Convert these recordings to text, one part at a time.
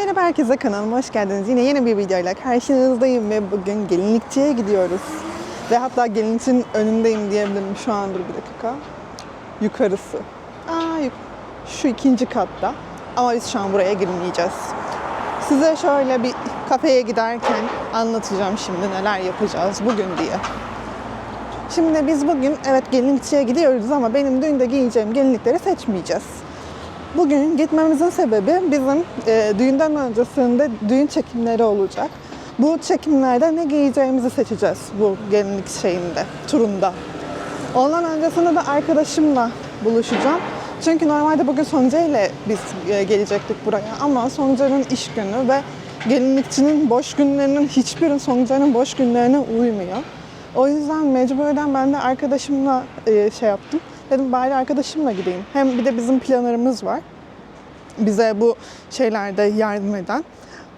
Merhaba herkese kanalıma hoş geldiniz. Yine yeni bir videoyla karşınızdayım ve bugün gelinlikçiye gidiyoruz. Ve hatta gelinlikçinin önündeyim diyebilirim şu an bir dakika. Yukarısı. Aa, yuk- şu ikinci katta. Ama biz şu an buraya girmeyeceğiz. Size şöyle bir kafeye giderken anlatacağım şimdi neler yapacağız bugün diye. Şimdi biz bugün evet gelinlikçiye gidiyoruz ama benim düğünde giyeceğim gelinlikleri seçmeyeceğiz. Bugün gitmemizin sebebi bizim e, düğünden öncesinde düğün çekimleri olacak. Bu çekimlerde ne giyeceğimizi seçeceğiz bu gelinlik şeyinde, turunda. Ondan öncesinde de arkadaşımla buluşacağım. Çünkü normalde bugün Sonca ile biz e, gelecektik buraya ama Sonca'nın iş günü ve gelinlikçinin boş günlerinin hiçbiri Sonca'nın boş günlerine uymuyor. O yüzden mecburen ben de arkadaşımla e, şey yaptım. Dedim bari arkadaşımla gideyim. Hem bir de bizim planörümüz var. Bize bu şeylerde yardım eden.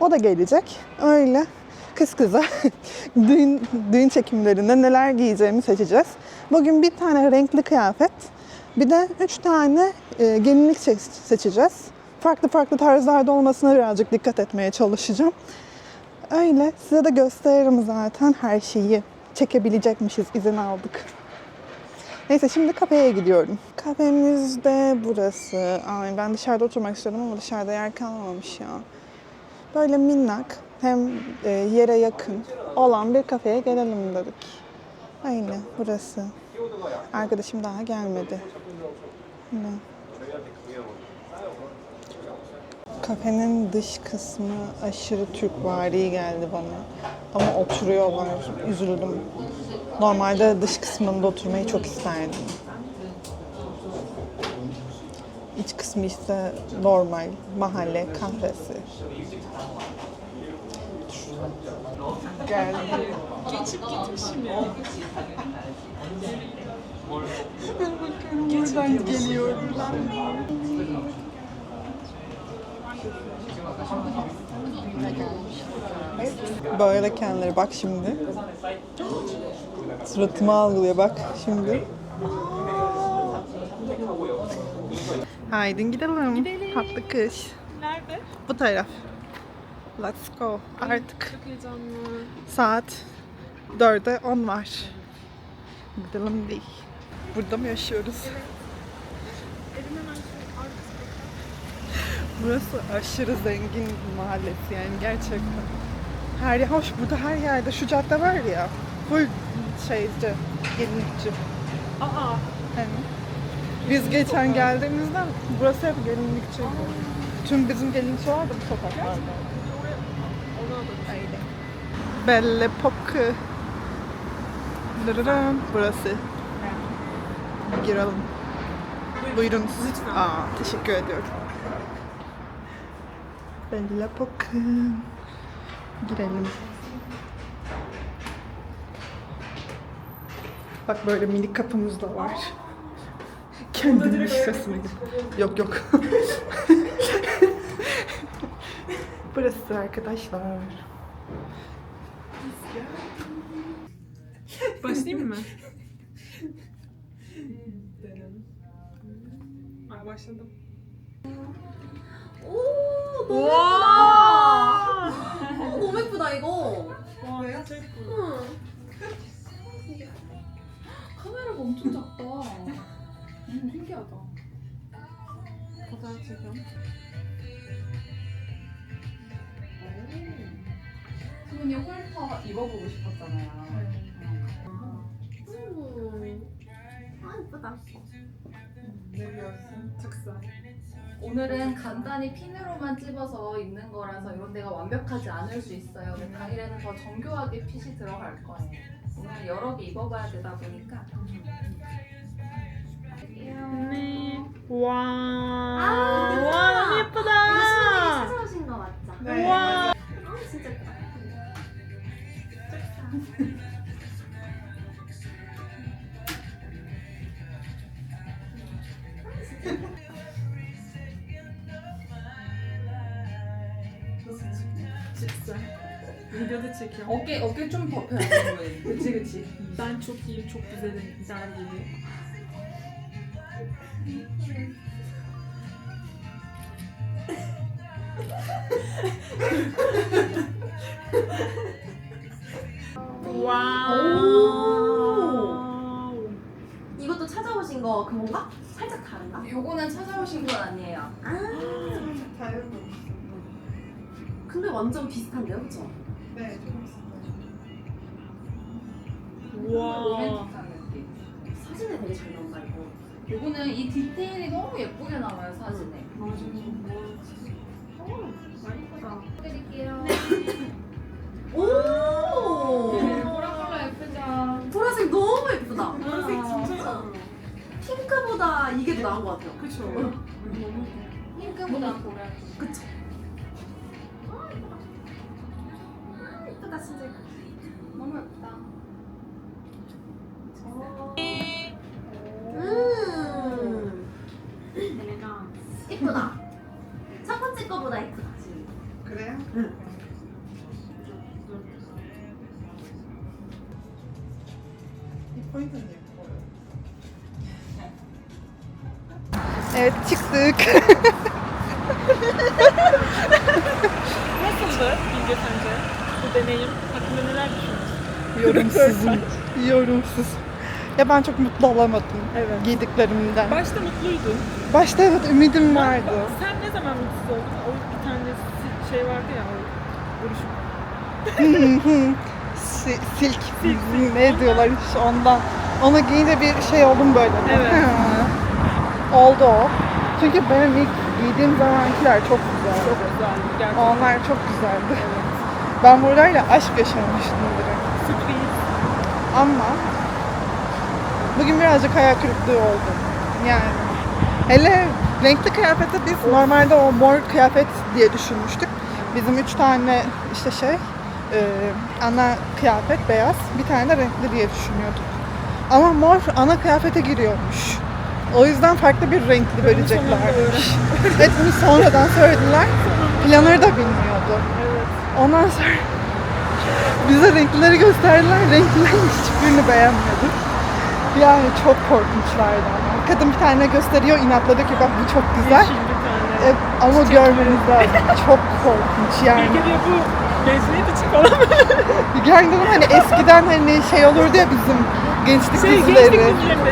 O da gelecek. Öyle kız kıza düğün, düğün çekimlerinde neler giyeceğimi seçeceğiz. Bugün bir tane renkli kıyafet, bir de üç tane e, gelinlik se- seçeceğiz. Farklı farklı tarzlarda olmasına birazcık dikkat etmeye çalışacağım. Öyle size de gösteririm zaten her şeyi. Çekebilecekmişiz, izin aldık. Neyse şimdi kafeye gidiyorum. Kafemiz de burası. Ay ben dışarıda oturmak istiyordum ama dışarıda yer kalmamış ya. Böyle minnak hem e, yere yakın olan bir kafeye gelelim dedik. Aynen burası. Arkadaşım daha gelmedi. Yine. Kafenin dış kısmı aşırı Türkvari geldi bana. Ama oturuyorlar. Üzüldüm. Normalde dış kısmında oturmayı çok isterdim. İç kısmı ise normal mahalle kahvesi. Geldi. Geçip gitmişim ya. Buradan geliyor. Böyle kendileri bak şimdi. Suratımı algılıyor bak şimdi. Haydi gidelim. Gidelim. Tatlı kış. Nerede? Bu taraf. Let's go. Artık saat 4'e 10 var. Gidelim değil. Burada mı yaşıyoruz? Evim hemen şu arkasında. Burası aşırı zengin mahallesi yani gerçekten. Her hoş burada her yerde şu cadde var ya full şeyci, gelinlikçi. Aa. Yani biz geçen geldiğimizde burası hep gelinlikçi. Tüm bizim gelinlikçi vardı bu sokaklarda. Öyle. Belle Epoque. Dırırım. Burası. Girelim. Buyurun. Aa, teşekkür ediyorum. Belle Epoque. Girelim. Bak böyle minik kapımız da var. Direkt şifresini gibi. Yok yok. Burası arkadaşlar. Başlayayım mı? Ay başladım. 오 너무 와! 예쁘다. 어, 너무 예쁘다 이거. 와, 진짜 예쁘다. 응. 카메라가 엄청 작다. 음, 신기하다. 보자, 지금. 수근이 홀터 입어보고 싶었잖아요. 예쁘다. 특사. 오늘은 간단히 핀으로만 찝어서 입는 거라서 이런 데가 완벽하지 않을 수 있어요. 근데 당일에는 더 정교하게 핏이 들어갈 거예요. 오늘 여러 개 입어봐야 되다 보니까. 네. 와. belki 어깨 어깨 좀 버텨야 되는 거예요. 그치 그치. Ben çok iyiyim, 와. 이것도 찾아오신 거 그건가? 살짝 다른가? 요거는 찾아오신 건 아니에요. 아, 다른 거. 근데 완전 비슷한데요, 그쵸? 네, 우와. 로맨틱한 느낌. 사진에 되게 잘 나온다 이거. 요거는 이 디테일이 너무 예쁘게 나와요 사진에. 맞아. 어, 많이 예쁘다. 드릴게요. 오! 네, 보라콜라 예쁘죠? 보라색 너무 예쁘다. 보라색 진짜. 핑크보다 이게 더 나은 것 같아요. 그쵸. 어. 너무 핑크보다 보라. 그쵸? 진짜. 너무 예쁘다. 음 예쁘다. 첫 번째 거보다. 지금. 그래요? 응. 이 포인트는 예뻐요. Evet çıktık. nasıldı Bu deneyim hakkında neler düşünüyorsun? Yorumsuzum. Yorumsuz. Ya ben çok mutlu olamadım Evet. giydiklerimden. Başta mutluydun. Başta evet ümidim vardı. Sen ne zaman mutsuz oldun? O bir tane şey vardı ya o duruşum. Si- silk, ne diyorlar işte ondan. Onu giyince bir şey oldum böyle. Evet. Oldu o. Çünkü benim ilk giydiğim zamankiler çok güzeldi. Çok güzeldi gerçekten. Onlar çok güzeldi. Ben buralarla aşk yaşamıştım direkt. Sürpriz. Ama bugün birazcık hayal kırıklığı oldum. Yani hele renkli kıyafette biz normalde o mor kıyafet diye düşünmüştük. Bizim üç tane işte şey e, ana kıyafet beyaz, bir tane de renkli diye düşünüyorduk. Ama mor ana kıyafete giriyormuş. O yüzden farklı bir renkli vereceklermiş. evet bunu sonradan söylediler. Planları da bilmiyordu. Evet. Ondan sonra bize renklileri gösterdiler. Renklilerin hiçbirini beğenmedik. Yani çok korkunçlardı ama. Kadın bir tane gösteriyor, inatladı ki bak bu çok güzel. Bir. E, ama görmeniz lazım. Çok korkunç yani. Bilge diyor bu gezmeye de çıkalım. Gerçekten hani eskiden hani şey olurdu ya bizim gençlik şey gençlik dizileri. dizilerinde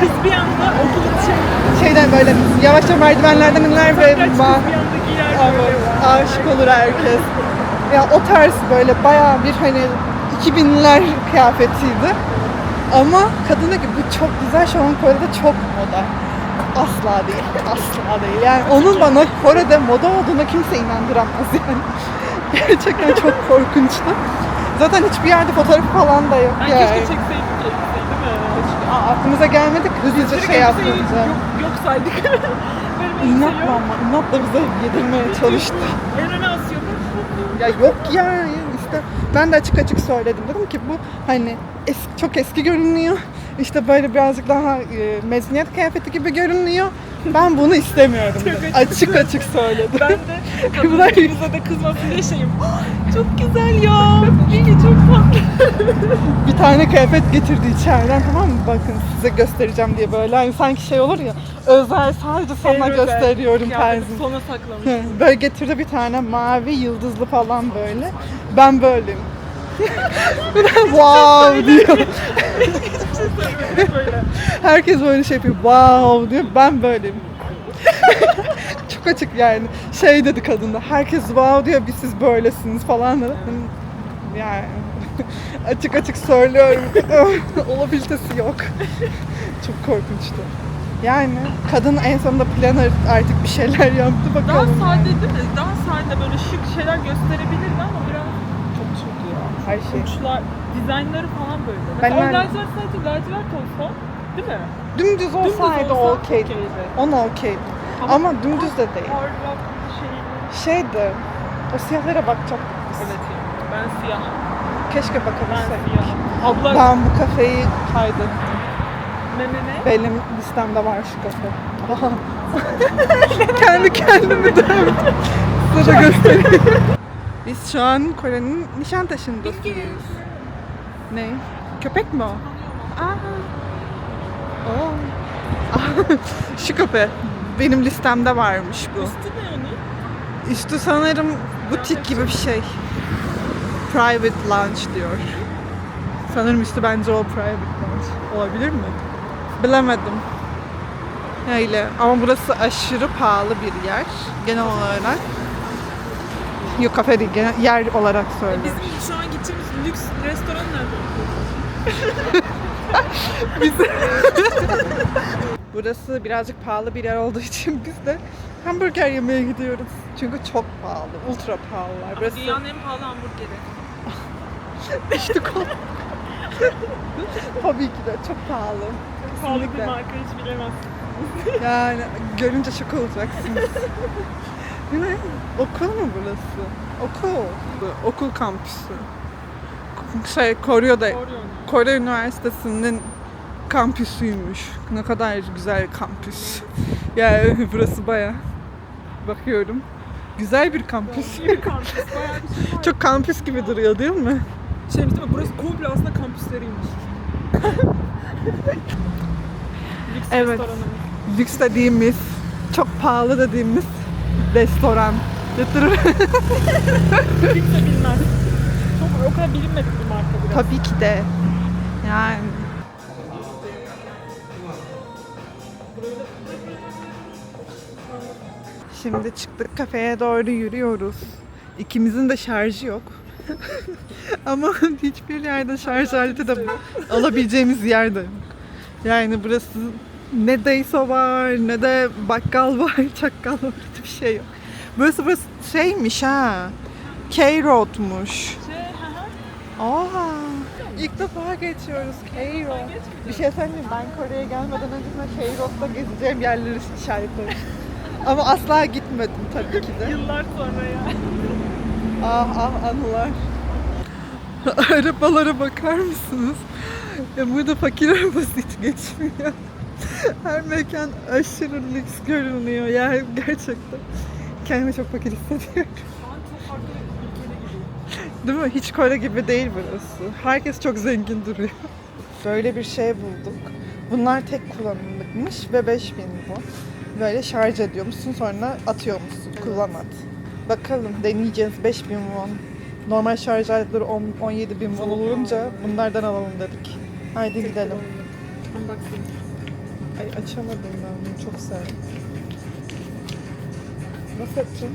kız bir anda okul için Şeyden böyle yavaşça merdivenlerden iner ve kız ma- bir anda giyer Ama böyle. aşık olur herkes. Ya o tarz böyle bayağı bir hani 2000'ler kıyafetiydi. Ama kadına ki bu çok güzel şu an Kore'de çok moda. Asla değil, asla değil. Yani onun bana Kore'de moda olduğuna kimse inandıramaz yani. Gerçekten çok korkunçtu. Zaten hiçbir yerde fotoğrafı falan da yok Ben yani. keşke elbiseyi değil mi? Aa, aklımıza gelmedi ki hızlıca şey yaptığımızda. Yok, yok saydık. Elbise İnatla yok. ama, inatla bize yedirmeye çalıştı. En öne asıyor. Ya yok ya işte ben de açık açık söyledim dedim ki bu hani es- çok eski görünüyor işte böyle birazcık daha e, mezuniyet kıyafeti gibi görünüyor ben bunu istemiyorum. Çok açık açık söyledim. Ben de Bunlar- kadın bize de kızmasın diye şeyim. "Ah, çok güzel ya. Bilge çok tatlı. bir tane kıyafet getirdi içeriden tamam mı bakın size göstereceğim diye böyle hani sanki şey olur ya özel sadece sana En özel gösteriyorum tarzı. Sona saklamış. Böyle getirdi bir tane mavi yıldızlı falan böyle. Ben böyleyim. wow diyor. böyle. Herkes böyle şey yapıyor. Wow diyor. Ben böyleyim. Çok açık yani. Şey dedi kadın da. Herkes wow diyor. Biz siz böylesiniz falan dedi. Yani açık açık söylüyorum. Olabilitesi yok. Çok korkunçtu. Yani kadın en sonunda planner artık bir şeyler yaptı Daha bakalım. sade yani. değil mi? Daha sade böyle şık şeyler gösterebilirdi ama biraz çok çok ya. Her şey. Uçlar, dizaynları falan böyle. Ben Mesela o yani- lacivert sadece lacivert olsa değil mi? Dümdüz Dümdüz olsaydı olsa okeydi. okeydi. Ona okeydi. Ama- Ama dümdüz de değil. Parlak şeyli. Şeydi. O siyahlara bakacak. Evet ya. Ben siyah. Keşke Ben bakabilsek. siyah. Abla Ben bu kafeyi kaydım. ne ne ne? Benim listemde var şu kafe. Aha. Kendi kendimi dövdüm. Size de göstereyim. Biz şu an Kore'nin Nişantaşı'ndasıyız. Ne? Köpek mi o? Aa. Oo. şu kafe. Benim listemde varmış bu. Üstü ne onun? Üstü sanırım butik gibi bir şey. Private lunch diyor. Sanırım üstü bence o private lunch. Olabilir mi? Bilemedim. Öyle. Ama burası aşırı pahalı bir yer. Genel olarak. Yok kafe değil, genel, yer olarak söylüyorum. Bizim şu an gideceğimiz lüks restoran nerede? Burası birazcık pahalı bir yer olduğu için biz de hamburger yemeye gidiyoruz. Çünkü çok pahalı, ultra pahalılar. Burası Dünyanın en pahalı hamburgeri. işte kol. Tabii ki de çok pahalı. Pahalı bir marka hiç bilemezsin. Yani görünce şok olacaksınız. Mi? Okul mu burası? Okul. Bu Okul kampüsü. Şey, Kore'de. Kore Üniversitesi'nin kampüsüymüş. Ne kadar güzel kampüs. Yani burası baya bakıyorum. Güzel bir kampüs. İyi bir kampüs. Bayağı bir şey var. Çok kampüs gibi duruyor değil mi? Şeymiş değil mi? Burası komple aslında kampüsleriymiş. Lüks Evet. restoranımız. Lüks dediğimiz, çok pahalı dediğimiz restoran. Kimse bilmez. Çok o kadar bilinmedik bir marka biraz. Tabii ki de. Yani Şimdi çıktık kafeye doğru yürüyoruz. İkimizin de şarjı yok. Ama hiçbir yerde şarj aleti de alabileceğimiz yerde yok. Yani burası ne Daiso var ne de bakkal var, çakkal var hiçbir şey yok. Burası burası şeymiş ha. K-Road'muş. Şey, hı hı. Aa, ilk defa geçiyoruz K-Road. Bir şey söyleyeyim ben Kore'ye gelmeden önce K-Road'da gezeceğim yerleri işaretlemiştim. Ama asla gitmedim tabii ki de. Yıllar sonra ya. Ah ah anılar. Arabalara bakar mısınız? Ya burada fakir arabası hiç geçmiyor. Her mekan aşırı lüks görünüyor. Yani gerçekten kendimi çok fakir hissediyorum. Değil mi? Hiç Kore gibi değil burası. Herkes çok zengin duruyor. Böyle bir şey bulduk. Bunlar tek kullanımlıkmış ve 5000 bu. Böyle şarj ediyormuşsun sonra atıyormuşsun. Kullan at. Bakalım deneyeceğiz 5000 won. Normal şarj aletleri 10 17 bin won olunca bunlardan alalım dedik. Haydi gidelim. Unboxing. Ay açamadım ben bunu çok sert. Nasıl açacağım?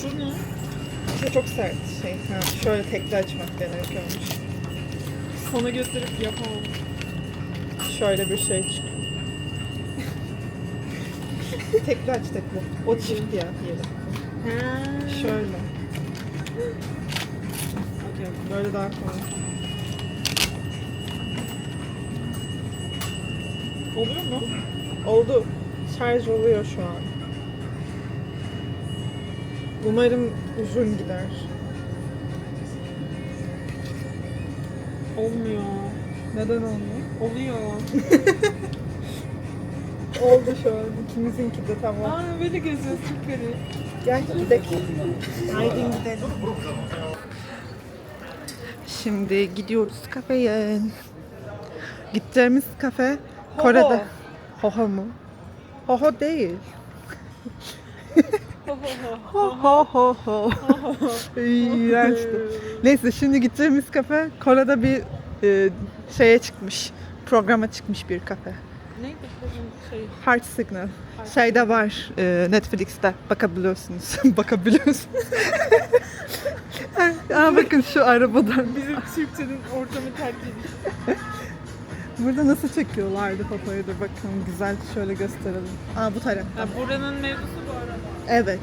Şu ne? İşte çok sert şey. Ha, şöyle tekli açmak gerekiyormuş. Sana gösterip yapamam. Şöyle bir şey çıkıyor. Tekli aç tekli. O çift ya diyelim. Şöyle. Okey, böyle daha kolay. Oluyor mu? Oldu. Şarj oluyor şu an. Umarım uzun gider. Olmuyor. Neden olmuyor? Oluyor. Oldu şu an. İkimizinki de tamam. Aa böyle geziyoruz çok garip. Gel gidelim. Haydi gidelim. Şimdi gidiyoruz kafeye. Gideceğimiz kafe Kore'de. Hoho mu? Hoho değil. Ho ho ho ho. İğrençti. Neyse şimdi gideceğimiz kafe Kore'de bir e, şeye çıkmış. Programa çıkmış bir kafe. Neydi şey? Heart Signal. Şeyde var e, Netflix'te bakabiliyorsunuz. bakabiliyorsunuz. Aa, bakın şu arabadan. Bizim Türkçenin ortamı terk ediş. Burada nasıl çekiyorlardı fotoğrafı bakın güzel şöyle gösterelim. Aa bu tarafta. Ya buranın mevzusu bu araba. Evet.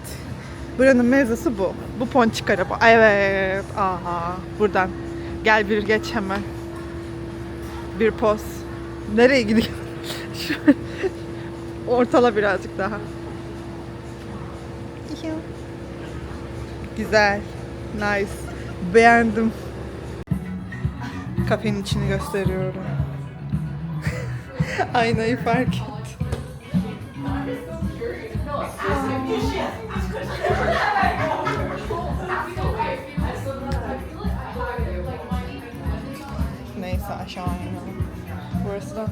Buranın mevzusu bu. Bu ponçik araba. Evet. Aha. Buradan. Gel bir geç hemen. Bir poz. Nereye gidiyor? Ortala birazcık daha. Güzel. Nice. Beğendim. Kafenin içini gösteriyorum. Aynayı fark et. Neyse aşağı inelim. Burası da...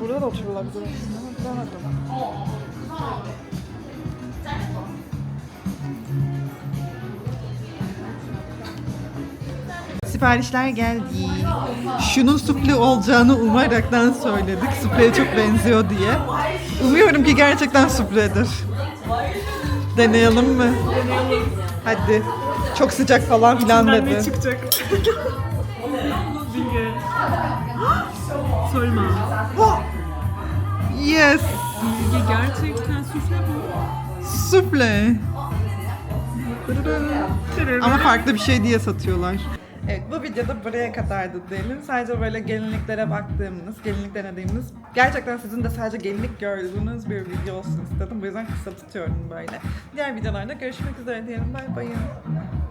Burada da oturulabilir bilemedim. Siparişler geldi. şunun sufle olacağını umaraktan söyledik. Sufleye çok benziyor diye. Umuyorum ki gerçekten sufledir. Deneyelim mi? Hadi. Çok sıcak falan filan Ben ne dedi. çıkacak? Sorma. Yes. Bilge gerçekten sufle bu. Sufle. Ama farklı bir şey diye satıyorlar. Evet bu videoda buraya kadardı diyelim. Sadece böyle gelinliklere baktığımız, gelinlik denediğimiz, gerçekten sizin de sadece gelinlik gördüğünüz bir video olsun istedim. Bu yüzden kısa tutuyorum böyle. Diğer videolarda görüşmek üzere diyelim. Bay bay.